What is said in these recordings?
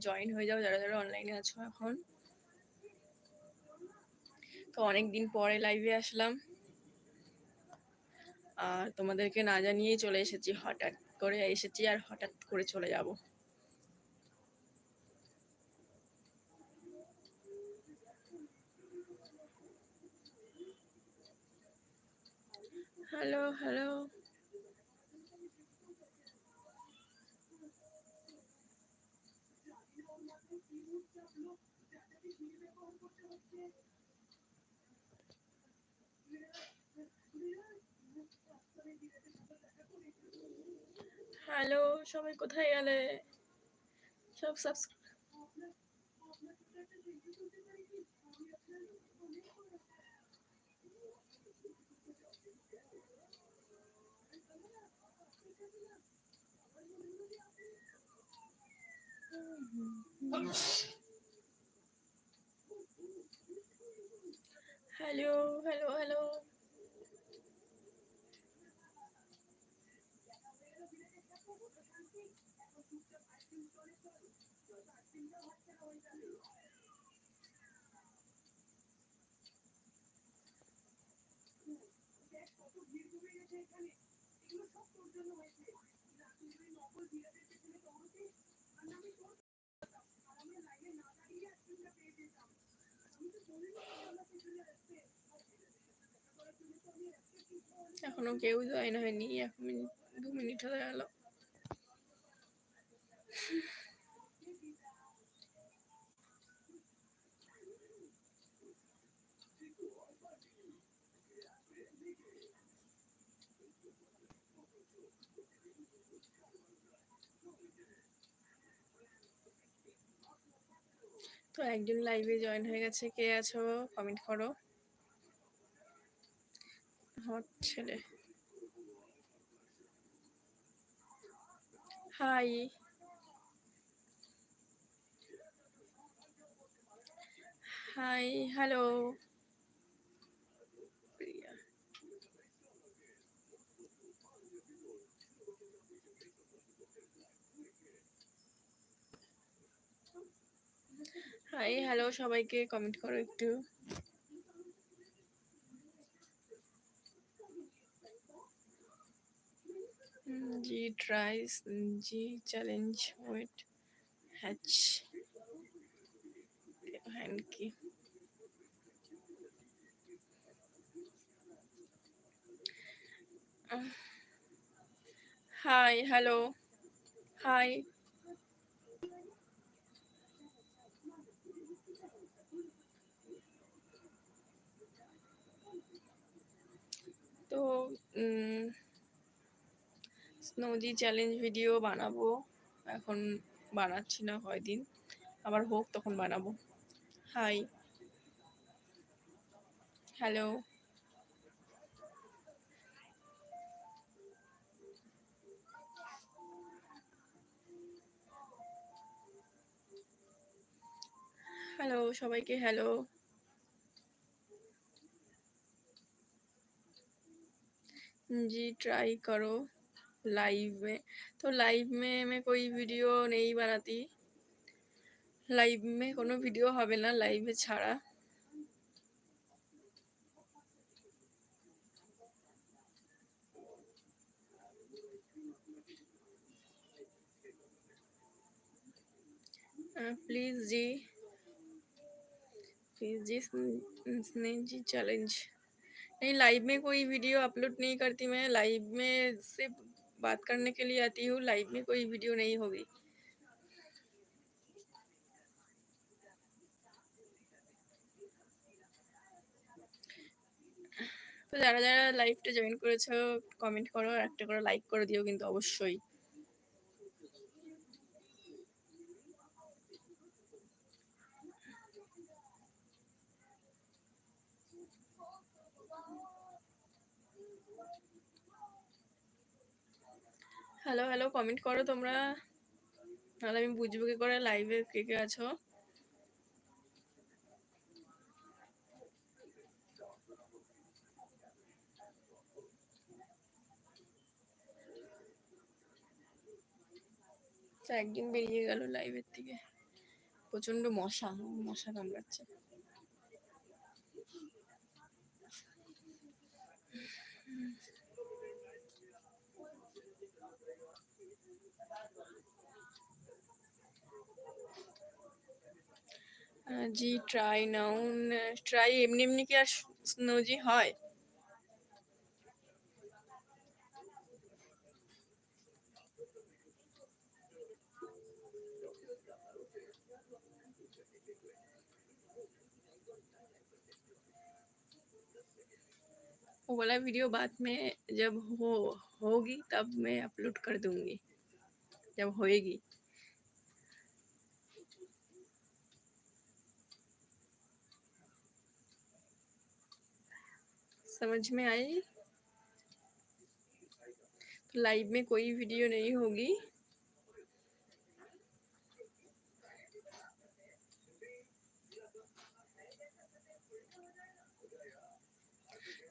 Join হয়ে যাও যারা যারা অনলাইনে আছো এখন। তো অনেক দিন পরে লাইভে আসলাম। আর তোমাদেরকে না জানিয়েই চলে এসেছি, হঠাৎ করে এসেছি আর হঠাৎ করে চলে যাব। হ্যালো হ্যালো হ্যালো সবাই কোথায় গেলে? সব সাবস্ক্রাইব হ্যালো হ্যালো হ্যালো। এখনও কেউ জয়েন হয়নি এক মিনিট দু মিনিট হয়ে গেল তো একজন লাইভে জয়েন হয়ে গেছে। কে আছো? কমেন্ট করো। হট ছেলে। Hi hi hello hi hello সবাইকে কমেন্ট করো একটু। জি ট্রাইস জি চ্যালেঞ্জ ওয়েট হ্যাচ হ্যান্ড কি। হাই হ্যালো হাই তো স্নোজি চ্যালেঞ্জ ভিডিও বানাবো। এখন বানাচ্ছি না কয়দিন। আবার হোক, তখন বানাবো। হাই হ্যালো হ্যালো সবাইকে হ্যালো जी ट्राई करो लाइव में तो लाइव में मैं कोई वीडियो नहीं बनाती লাইভ মে কোনো ভিডিও হবে না লাইভে ছাড়া प्लीज जी प्लीज जी स्नेह जी चैलेंज नहीं लाइव में कोई वीडियो अपलोड नहीं करती मैं लाइव में सिर्फ बात करने के लिए आती हूँ लाइव में कोई वीडियो नहीं होगी তো যারা যারা লাইভটা জয়েন করেছ কমেন্ট করো আর একটা করে লাইক করে দিও কিন্তু অবশ্যই। হ্যালো হ্যালো কমেন্ট করো তোমরা। তাহলে আমি বুঝব কি করে লাইভে কে কে আছো। একদিন বেরিয়ে গেল লাইভের থেকে প্রচণ্ড মশা মশা কামড়াচ্ছে। জি ট্রাই নাউন ট্রাই এমনি এমনি কি আর স্নোজি হয়? वो बोला वीडियो बाद में जब हो, होगी, तब मैं अपलोड कर दूँगी। जब होएगी। समझ में आई? तो लाइव में कोई वीडियो नहीं होगी।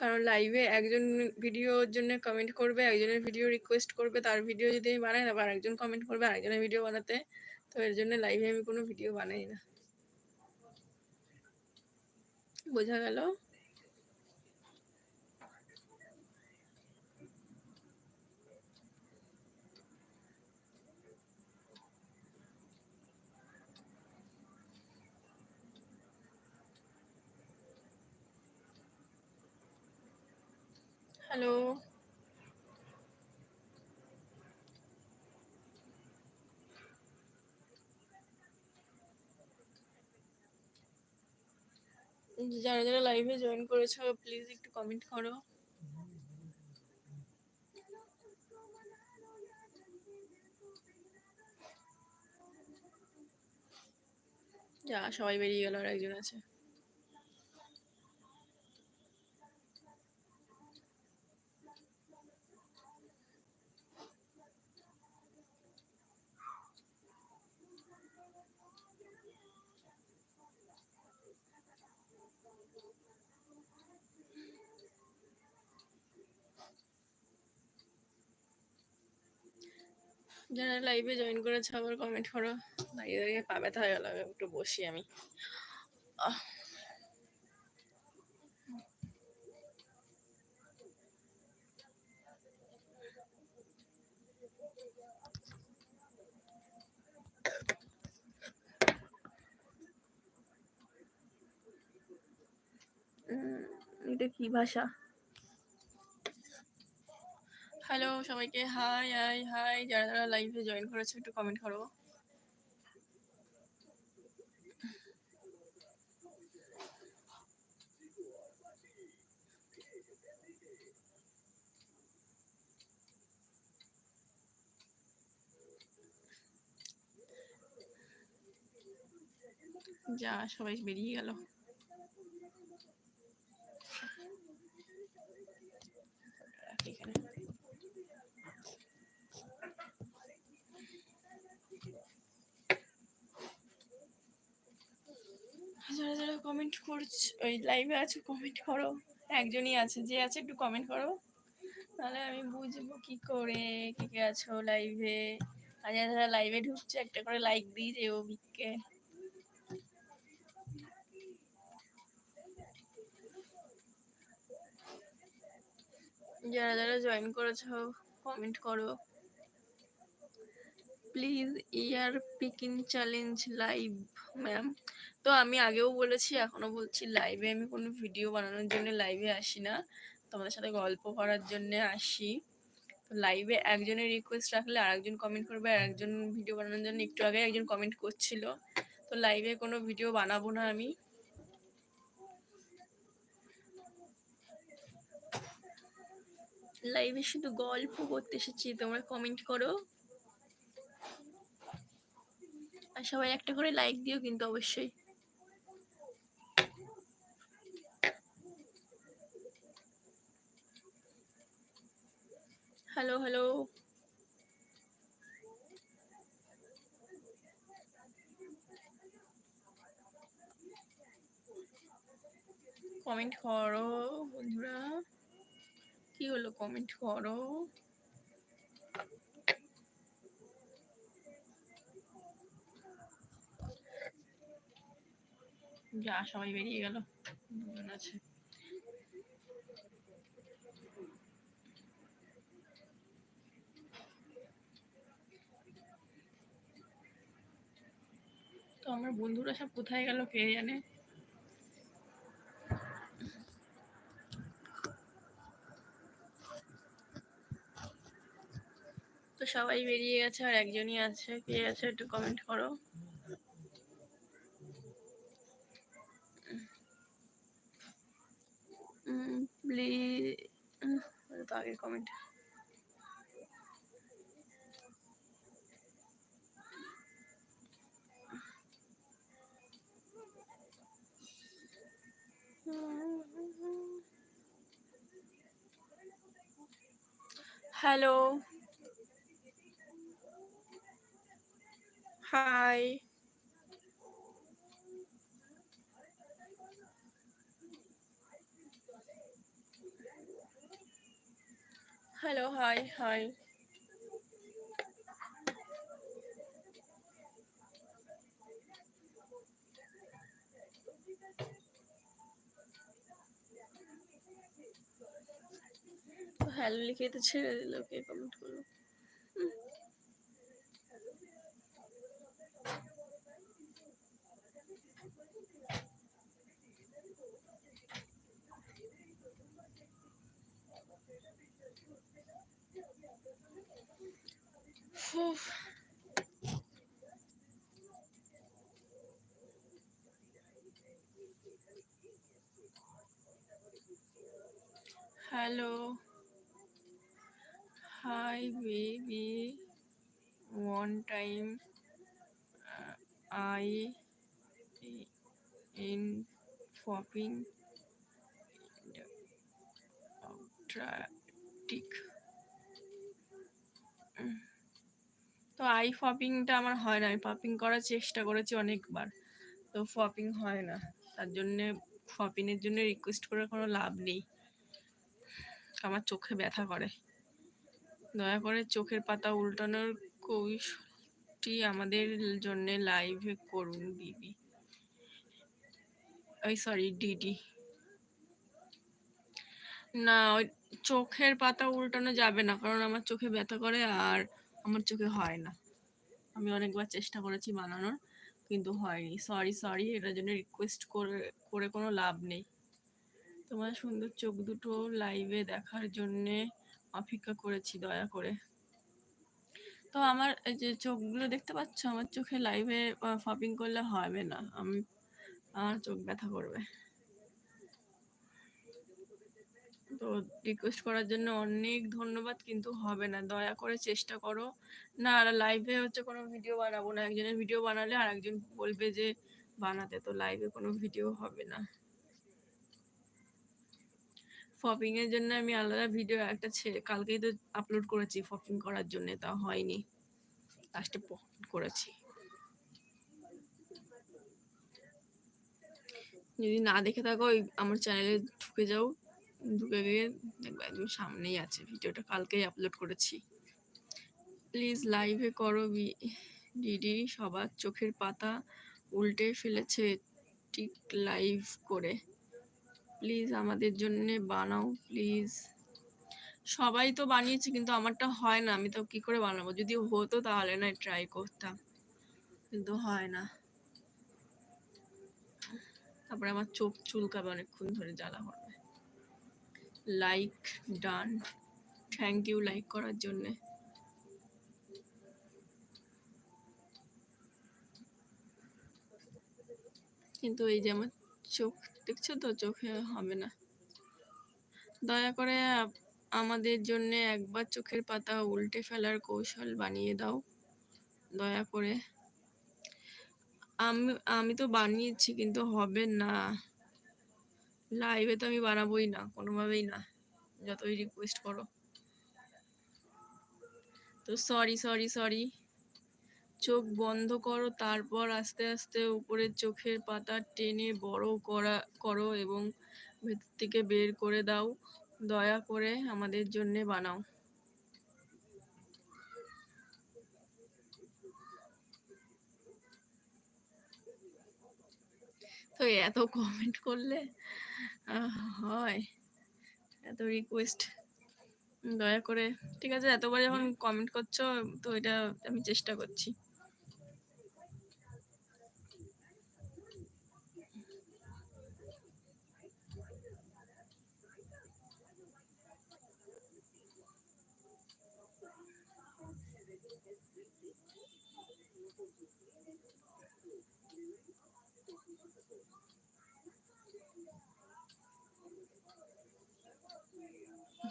কারণ লাইভে একজন ভিডিওর জন্য কমেন্ট করবে, একজনের ভিডিও রিকোয়েস্ট করবে, তার ভিডিও যদি আমি বানাই না আরেকজন কমেন্ট করবে, আরেকজনের ভিডিও বানাতে। তো এর জন্য লাইভে আমি কোনো ভিডিও বানাই না। বোঝা গেল? হ্যালো। যারা যারা লাইভে জয়েন করেছ প্লিজ একটু কমেন্ট করো। যা, সবাই বেরিয়ে গেল আর একজন আছে। যারা লাইভে জয়েন করেছে, আবার কমেন্ট করো। দাঁড়িয়ে দাঁড়িয়ে পা ব্যথা হয়ে গেল, একটু বসি আমি। এটা কি ভাষা? হ্যালো সবাইকে। হাই হাই হাই যারা যারা লাইভে জয়েন করেছে, একটু কমেন্ট করো। যা, সবাই বেরিয়ে গেল। এখানে। যারা যারা কমেন্ট করছ, ওই লাইভে আছে কমেন্ট করো। একজনই আছে, যে আছে একটু কমেন্ট করো। তাহলে আমি বুঝব কি করে, কে কে আছো লাইভে আর যারা যারা লাইভে ঢুকছে, একটা করে লাইক দিই যে ও বিককে যারা যারা জয়েন করেছ কমেন্ট করো। Please year picking challenge live, ma'am. তো আমি আগেও বলেছি এখনও বলছি, লাইভে আমি কোনো ভিডিও বানানোর জন্য লাইভে আসি না। তোমাদের সাথে গল্প করার জন্য আসি। তো লাইভে একজনের রিকোয়েস্ট রাখলে আরেকজন কমেন্ট করবে, আর একজন ভিডিও বানানোর জন্য একটু আগে একজন কমেন্ট করছিল। তো লাইভে কোনো ভিডিও বানাবো না আমি। লাইভে শুধু গল্প করতে এসেছি, তোমরা কমেন্ট করো। আর সবাই একটা করে লাইক দিও কিন্তু অবশ্যই। হ্যালো হ্যালো কমেন্ট করো, বন্ধুরা। কি হলো কমেন্ট করো? যা, সবাই বেরিয়ে গেল। আছে। তো আমার বন্ধুরা সব কোথায় গেল কে জানে? তো সবাই বেরিয়ে গেছে, আর একজনই আছে। কে আছে একটু কমেন্ট করো প্লিজ তো আগে comment hello hi hello hi hi hello লিখে তো ছেড়ে দিল কে কমেন্ট করল? Hello. Hi, baby. One time uh, I in popping the uh, tragic. তো আই ফপিংটা আমার হয় না। আমি ফপিং করার চেষ্টা করেছি অনেকবার, তো ফপিং হয় না। তার জন্যে ফপিংয়ের জন্য রিকোয়েস্ট করে কোনো লাভ নেই। আমার চোখে ব্যথা করে। দয়া করে চোখের পাতা উল্টানোর কৌশলটি আমাদের জন্য লাইভে করুন, দিদি। ওই সরি ডিডি না, ওই চোখের পাতা উল্টানো যাবে না, কারণ আমার চোখে ব্যথা করে আর আমার চোখে হয় না। আমি অনেকবার চেষ্টা করেছি বানানোর, কিন্তু হয়নি। সরি সরি এটার জন্য রিকোয়েস্ট করে করে কোনো লাভ নেই। তোমার সুন্দর চোখ দুটো লাইভে দেখার জন্যে অপেক্ষা করেছি, দয়া করে। তো আমার এই যে চোখগুলো দেখতে পাচ্ছ, আমার চোখে লাইভে ফপিং করলে হবে না। আমি, আমার চোখ ব্যথা করবে। তো রিকোয়েস্ট করার জন্য অনেক ধন্যবাদ, কিন্তু হবে না। দয়া করে চেষ্টা করো। না, আর লাইভে হচ্ছে কোনো ভিডিও বানাবো না। একজনের ভিডিও বানালে আর একজন বলবে যে, বানাতে তো লাইভে কোনো ভিডিও হবে না। ফপিং এর জন্য আমি আলাদা ভিডিও একটা কালকেই তো আপলোড করেছি ফপিং করার জন্য, তা হয়নি। লাস্টে করেছি। যদি না দেখে থাকো আমার চ্যানেলে ঢুকে যাও। ঢুকে গিয়ে দেখবে একদম সামনেই আছে। ভিডিওটা কালকেই আপলোড করেছি। প্লিজ লাইভে করো ডিডি সবার চোখের পাতা উল্টে ফেলেছে ঠিক লাইভ করে। প্লিজ আমাদের জন্য বানাও প্লিজ সবাই তো বানিয়েছে কিন্তু আমারটা হয় না, আমি তো কি করে বানাবো? যদি হতো তাহলে না ট্রাই করতাম। কিন্তু হয় না। তারপরে আমার চোখ চুলকাবে অনেকক্ষণ ধরে, জ্বালা করবে like done thank you like করার জন্যে। কিন্তু এই যে আমার চোখ, দেখছ তো? চোখে হবে না। দয়া করে আমাদের জন্য একবার চোখের পাতা উল্টে ফেলার কৌশল বানিয়ে দাও। দয়া করে। আমি আমি তো বানিয়েছি, কিন্তু হবে না। লাইভে তো আমি বানাবোই না, কোনোভাবেই না। যতই রিকোয়েস্ট করো। তো সরি সরি সরি চোখ বন্ধ করো, তারপর আস্তে আস্তে উপরের চোখের পাতা টেনে বড় করা, করো এবং ভেতর থেকে বের করে দাও। দয়া করে আমাদের জন্য বানাও। তো এত কমেন্ট করলে হয়। এত রিকোয়েস্ট দয়া করে, ঠিক আছে, এতবার যখন কমেন্ট করছ, তো এটা আমি চেষ্টা করছি।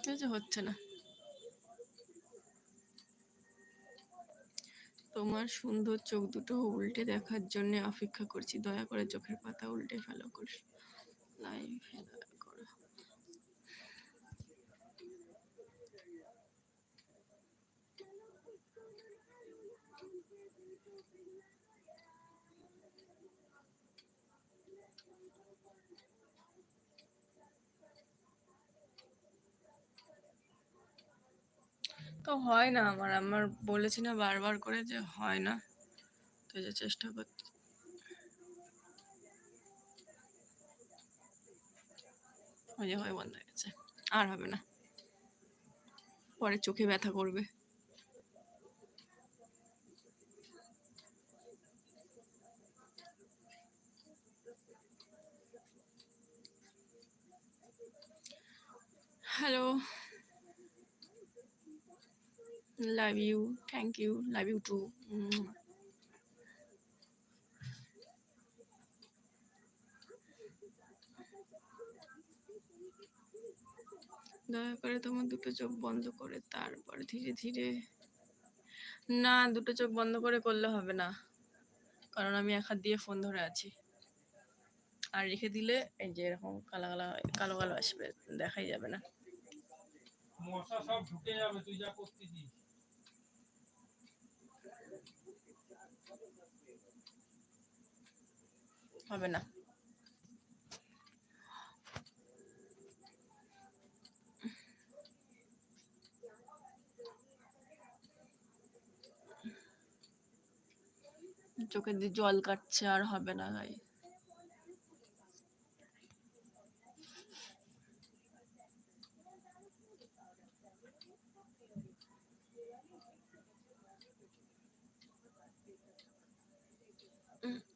ঠিক হচ্ছে না। তোমার সুন্দর চোখ দুটো উল্টে দেখার জন্য অপেক্ষা করছি। দয়া করে চোখের পাতা উল্টে ফেলো করিস লাইভ করো তো হয় না আমার আমার বলেছি না বারবার করে যে হয় না, তো যে চেষ্টা করছি। ওই যে বন্ধ হয়ে আর হবে না। পরে চোখে ব্যথা করবে। Hello love you thank you love you too দয়া করে তোমার দুটো চোখ বন্ধ করে তারপর ধীরে ধীরে। না, দুটো চোখ বন্ধ করে করলে হবে না। কারণ আমি এক হাত দিয়ে ফোন ধরে আছি। আর রেখে দিলে এই যে এরকম কালো কালো কালো কালো আসবে, দেখাই যাবে না। মশা সব ঢুকে যাবে, তুই যা করতেছিস। হবে না। চোখে দিয়ে জল কাটছে আর হবে না গাই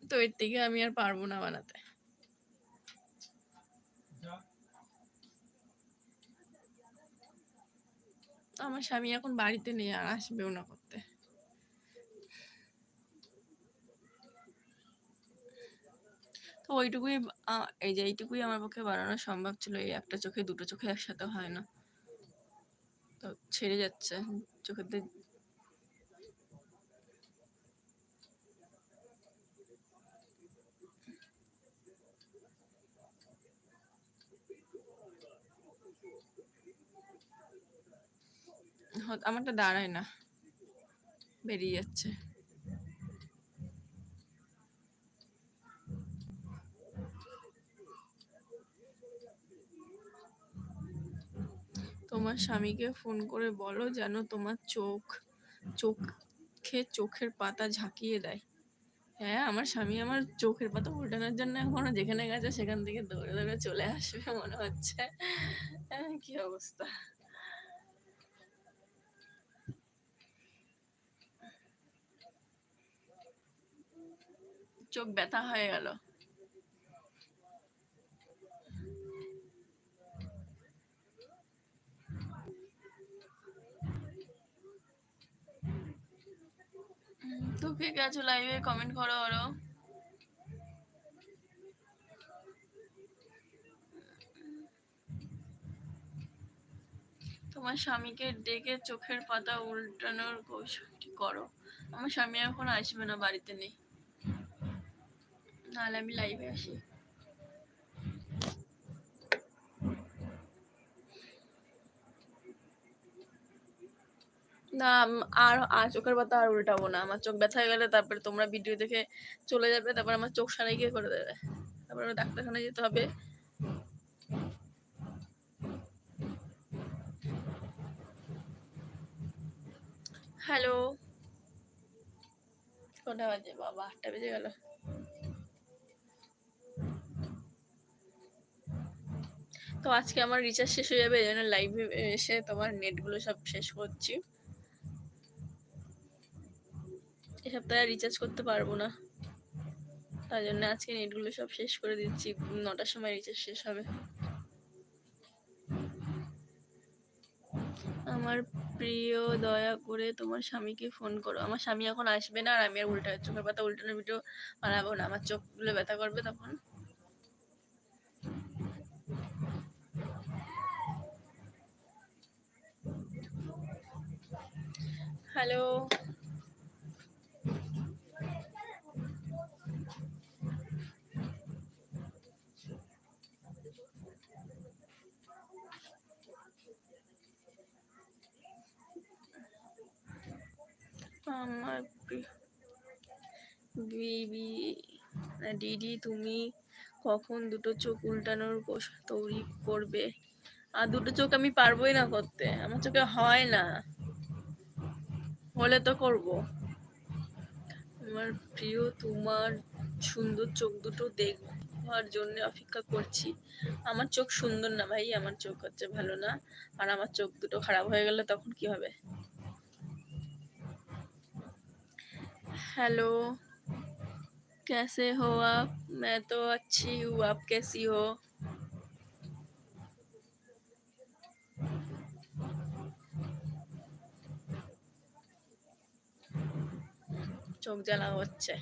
তো এর থেকে আমি আর পারব না বানাতে। আমার স্বামী এখন বাড়িতে নেই আর আসবেও না করতে। তো ওইটুকুই এই যে এইটুকুই আমার পক্ষে বানানো সম্ভব ছিল, এই একটা চোখে দুটো চোখে একসাথে হয় না। তো ছেড়ে যাচ্ছে, চোখের আমারটা দাঁড়ায় না। বেরিয়ে যাচ্ছে। তোমার স্বামীকে ফোন করে বলো যেন তোমার চোখ চোখে চোখের পাতা ঝাঁকিয়ে দেয়। হ্যাঁ আমার স্বামী আমার চোখের পাতা উল্টানোর জন্য এখনও যেখানে গেছে সেখান থেকে দৌড়ে দৌড়ে চলে আসবে মনে হচ্ছে। হ্যাঁ, কি অবস্থা। চোখ ব্যথা হয়ে গেল। তো কে কে লাইভে কমেন্ট করো আরও। তোমার স্বামীকে ডেকে চোখের পাতা উল্টানোর কৌশলটি করো। আমার স্বামী এখন আসবে না, বাড়িতে নেই। নাহলে আমি লাইভে আসি না আর আর চোখের পাতা আর উল্টাবো না। আমার চোখ ব্যথা হয়ে গেলে তারপরে তোমরা ভিডিও দেখে চলে যাবে, তারপর আমার চোখ সারাই গিয়ে করে দেবে। তারপর ডাক্তারখানায় যেতে হবে। হ্যালো। কটা বাজে? বাবা, আটটা বেজে গেল। তো আজকে আমার রিচার্জ শেষ হয়ে যাবে, এই জন্য লাইভে এসে তোমার নেটগুলো সব শেষ করছি। এ সপ্তাহে রিচার্জ করতে পারব না। তার জন্য আজকে নেটগুলো সব শেষ করে দিচ্ছি, নটার সময় রিচার্জ শেষ হবে। আমার প্রিয়, দয়া করে তোমার স্বামীকে ফোন করো। আমার স্বামী এখন আসবে না আর আমি আর উল্টা চোখের পাতা উল্টানোর ভিডিও বানাবো না। আমার চোখগুলো ব্যথা করবে তখন। হ্যালো। আমার বিবি, দিদি, তুমি কখন দুটো চোখ উল্টানোর তৈরি করবে? আর দুটো চোখ আমি পারবোই না করতে। আমার চোখে হয় না। হলে তো করব আমার প্রিয় তোমার সুন্দর চোখ দুটো দেখবার জন্য অপেক্ষা করছি আমার চোখ সুন্দর না ভাই আমার চোখ হচ্ছে ভালো না আর আমার চোখ দুটো খারাপ হয়ে গেলে তখন কি হবে हेलो कैसे हो आप मैं तो अच्छी हूँ आप कैसी हो চোখ জ্বালা হচ্ছে।